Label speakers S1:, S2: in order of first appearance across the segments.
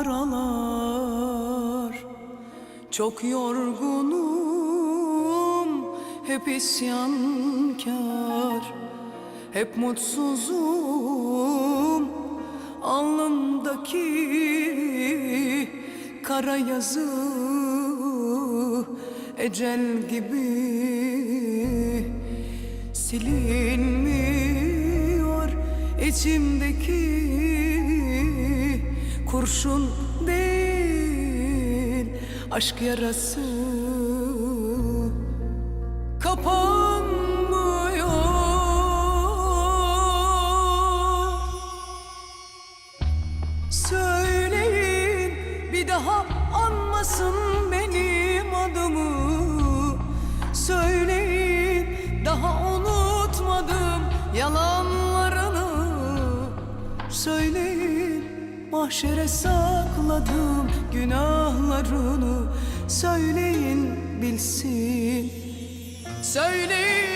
S1: aralar Çok yorgunum hep isyankar Hep mutsuzum alnımdaki kara yazı Ecel gibi silinmiyor. İçimdeki kurşun değil aşk yarası kapanmıyor. Söyleyin bir daha anmasın benim adımı. Söyleyin daha unutmadım yalanlarını mahşere sakladım günahlarını. Söyleyin bilsin. Söyleyin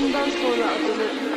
S1: 相当漂亮，真的。